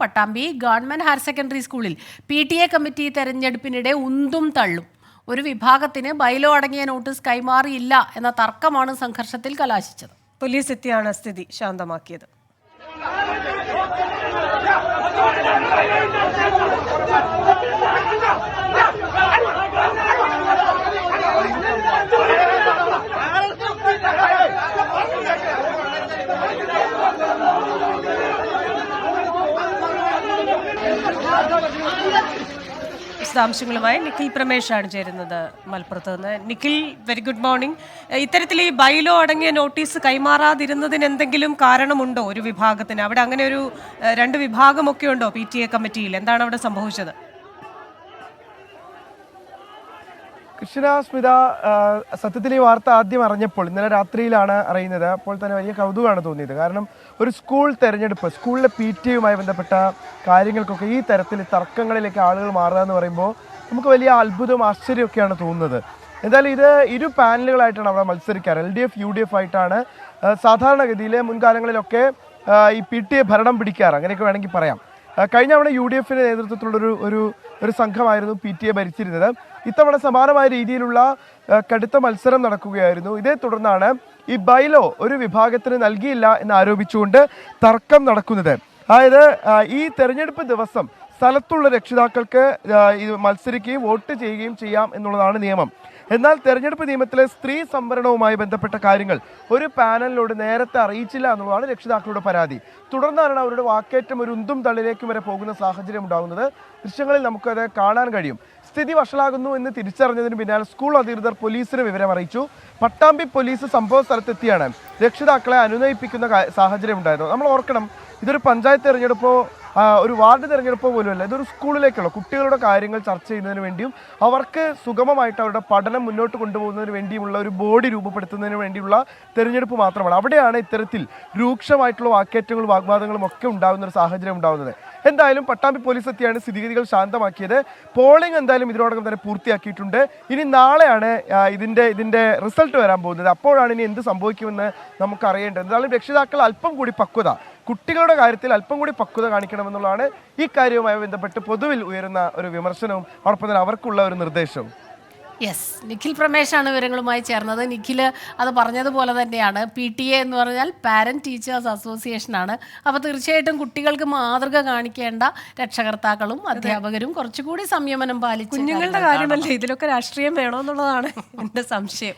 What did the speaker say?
Pattambi government higher secondary സ്കൂളിൽ P T A committee തെരഞ്ഞെടുപ്പിനിടെ ഉന്തും തള്ളും. ഒരു വിഭാഗത്തിന് ബൈലോ അടങ്ങിയ നോട്ടീസ് കൈമാറിയില്ല എന്ന തർക്കമാണ് സംഘർഷത്തിൽ കലാശിച്ചത്. പോലീസ് എത്തിയാണ് സ്ഥിതി ശാന്തമാക്കിയത്. വിശദാംശങ്ങളുമായി നിഖിൽ പ്രമേഷാണ് ചേരുന്നത് മലപ്പുറത്ത് നിന്ന്. നിഖിൽ വെരി ഗുഡ് മോർണിംഗ് ഇത്തരത്തിൽ ഈ ബൈലോ അടങ്ങിയ നോട്ടീസ് കൈമാറാതിരുന്നതിന് എന്തെങ്കിലും കാരണമുണ്ടോ ഒരു വിഭാഗത്തിന്? അവിടെ അങ്ങനെ ഒരു രണ്ട് വിഭാഗമൊക്കെ ഉണ്ടോ പി ടി എ കമ്മിറ്റിയിൽ? എന്താണ് അവിടെ സംഭവിച്ചത്? കൃഷ്ണ സ്മിത സത്യത്തിൽ ഈ വാർത്ത ആദ്യം അറിഞ്ഞപ്പോൾ ഇന്നലെ രാത്രിയിലാണ് അറിയുന്നത്. അപ്പോൾ തന്നെ വലിയ കൗതുകമാണ് തോന്നിയത്. കാരണം ഒരു സ്കൂൾ തെരഞ്ഞെടുപ്പ് സ്കൂളിലെ പി ടി യുമായി ബന്ധപ്പെട്ട കാര്യങ്ങൾക്കൊക്കെ ഈ തരത്തിൽ തർക്കങ്ങളിലേക്ക് ആളുകൾ മാറുക എന്ന് പറയുമ്പോൾ നമുക്ക് വലിയ അത്ഭുതവും ആശ്ചര്യമൊക്കെയാണ് തോന്നുന്നത്. എന്തായാലും ഇത് ഇരു പാനലുകളായിട്ടാണ് അവിടെ മത്സരിക്കാറ്. L D F U D F ആയിട്ടാണ് സാധാരണഗതിയിൽ മുൻകാലങ്ങളിലൊക്കെ ഈ പി ടി എ ഭരണം പിടിക്കാറ്. അങ്ങനെയൊക്കെ വേണമെങ്കിൽ പറയാം. കഴിഞ്ഞ അവിടെ യു ഡി എഫിന്റെ നേതൃത്വത്തിലുള്ളൊരു ഒരു ഒരു സംഘമായിരുന്നു പി ടി എ ഭരിച്ചിരുന്നത്. ഇത്തവണ സമാനമായ രീതിയിലുള്ള കടുത്ത മത്സരം നടക്കുകയായിരുന്നു. ഇതേ തുടർന്നാണ് ഈ ബൈലോ ഒരു വിഭാഗത്തിന് നൽകിയില്ല എന്ന് ആരോപിച്ചുകൊണ്ട് തർക്കം നടക്കുന്നത്. അതായത് ഈ തെരഞ്ഞെടുപ്പ് ദിവസം സ്ഥലത്തുള്ള രക്ഷിതാക്കൾക്ക് മത്സരിക്കുകയും വോട്ട് ചെയ്യുകയും ചെയ്യാം എന്നുള്ളതാണ് നിയമം. എന്നാൽ തെരഞ്ഞെടുപ്പ് നിയമത്തിലെ സ്ത്രീ സംവരണവുമായി ബന്ധപ്പെട്ട കാര്യങ്ങൾ ഒരു പാനലിനോട് നേരത്തെ അറിയിച്ചില്ല എന്നുള്ളതാണ് രക്ഷിതാക്കളുടെ പരാതി. തുടർന്നാണ് അവരുടെ വാക്കേറ്റം ഒരു ഉന്തും തള്ളിലേക്കും വരെ പോകുന്ന സാഹചര്യം ഉണ്ടാകുന്നത്. ദൃശ്യങ്ങളിൽ നമുക്കത് കാണാൻ കഴിയും. സ്ഥിതി വഷളാകുന്നു എന്ന് തിരിച്ചറിഞ്ഞതിന് പിന്നാലെ സ്കൂൾ അധികൃതർ പോലീസിന് വിവരം അറിയിച്ചു. പട്ടാമ്പി പോലീസ് സംഭവ സ്ഥലത്തെത്തിയാണ് രക്ഷിതാക്കളെ അനുനയിപ്പിക്കുന്ന സാഹചര്യം ഉണ്ടായത് നമ്മൾ ഓർക്കണം ഇതൊരു പഞ്ചായത്ത് തെരഞ്ഞെടുപ്പോ ഒരു വാർഡ് തിരഞ്ഞെടുപ്പ് പോലുമല്ല ഇതൊരു സ്കൂളിലേക്കുള്ള കുട്ടികളുടെ കാര്യങ്ങൾ ചർച്ച ചെയ്യുന്നതിന് വേണ്ടിയും അവർക്ക് സുഗമമായിട്ട് അവരുടെ പഠനം മുന്നോട്ട് കൊണ്ടുപോകുന്നതിന് വേണ്ടിയുമുള്ള ഒരു ബോഡി രൂപപ്പെടുത്തുന്നതിന് വേണ്ടിയുള്ള തിരഞ്ഞെടുപ്പ് മാത്രമാണ്. അവിടെയാണ് ഇത്തരത്തിൽ രൂക്ഷമായിട്ടുള്ള വാക്കേറ്റങ്ങളും വാഗ്വാദങ്ങളും ഒക്കെ ഉണ്ടാകുന്ന ഒരു സാഹചര്യം ഉണ്ടാകുന്നത്. എന്തായാലും പട്ടാമ്പി പോലീസ് എത്തിയാണ് സ്ഥിതിഗതികൾ ശാന്തമാക്കിയത്. പോളിംഗ് എന്തായാലും ഇതിനോടകം തന്നെ പൂർത്തിയാക്കിയിട്ടുണ്ട്. ഇനി നാളെയാണ് ഇതിന്റെ ഇതിന്റെ റിസൾട്ട് വരാൻ പോകുന്നത്. അപ്പോഴാണ് ഇനി എന്ത് സംഭവിക്കുമെന്ന് നമുക്കറിയേണ്ടത്. എന്തായാലും രക്ഷിതാക്കൾ അല്പം കൂടി പക്വത കുട്ടികളുടെ കാര്യത്തിൽ അല്പം കൂടി പക്വത കാണിക്കണമെന്നുള്ളതാണ് ഈ കാര്യവുമായി ബന്ധപ്പെട്ട് പൊതുവിൽ ഉയരുന്ന ഒരു വിമർശനവും അതോടൊപ്പം തന്നെ അവർക്കുള്ള ഒരു നിർദ്ദേശവും. യെസ് നിഖിൽ പ്രമേഷാണ് വിവരങ്ങളുമായി ചേർന്നത്. നിഖിൽ അത് പറഞ്ഞതുപോലെ തന്നെയാണ്. പി ടി എ എന്ന് പറഞ്ഞാൽ പാരന്റ് ടീച്ചേഴ്സ് അസോസിയേഷനാണ് അപ്പോൾ തീർച്ചയായിട്ടും കുട്ടികൾക്ക് മാതൃക കാണിക്കേണ്ട രക്ഷകർത്താക്കളും അധ്യാപകരും കുറച്ചുകൂടി സംയമനം പാലിച്ചു കുഞ്ഞുങ്ങളുടെ. കാര്യമല്ലേ? ഇതിലൊക്കെ രാഷ്ട്രീയം വേണമെന്നുള്ളതാണ് എന്റെ സംശയം.